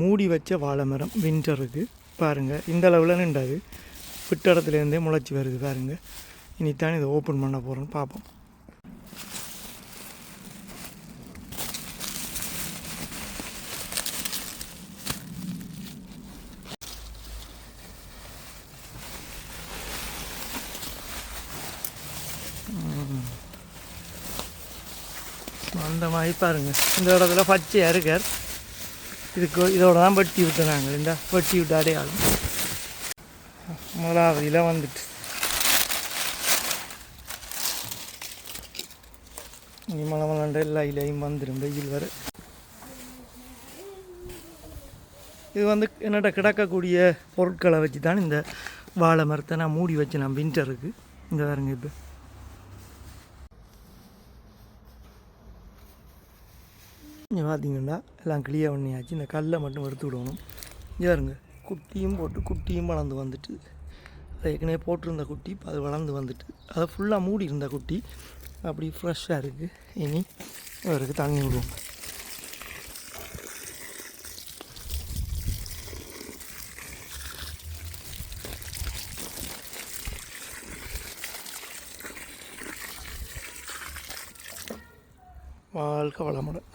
மூடி வச்ச வாழை மரம் வின்டருக்கு பாருங்கள் இந்த அளவில் நின்றாது. விட்ட இடத்துலேருந்தே முளைச்சி வருது பாருங்கள் இனித்தான் இதை ஓப்பன் பண்ண போகிறோன்னு பார்ப்போம். அந்த மாதிரி பாருங்கள் இந்த இடத்துல பச்சையாக இருக்கார். இதுக்கு இதோட தான் வெட்டி விட்டோம் நாங்கள் இந்த வெட்டி விட்டு அடையாளம். முதலாவதியில் வந்துட்டு. இனி மழை மலண்ட எல்லா இலையும் வந்துடும் வெயில் வர. இது வந்து என்னட்ட கிடக்கக்கூடிய பொருட்களை வச்சு தான் இந்த வாழை மரத்தை நான் மூடி வச்சு நான் வின்டருக்கு இந்த வேறுங்க இப்போ. இங்கே பார்த்தீங்கன்னா எல்லாம் கிளியர் பண்ணியாச்சு. இந்த கல்லை மட்டும் எடுத்து விடணும். இங்கே குட்டியும் போட்டு குட்டியும் வளர்ந்து வந்துட்டு அது ஏற்கனவே போட்டிருந்த குட்டி இப்போ அது வளர்ந்து வந்துட்டு அதை ஃபுல்லாக மூடி இருந்த குட்டி அப்படி ஃப்ரெஷ்ஷாக இருக்குது இனி அவருக்கு தண்ணி விடுவோம். வாழ்க்கை வளமுடன்.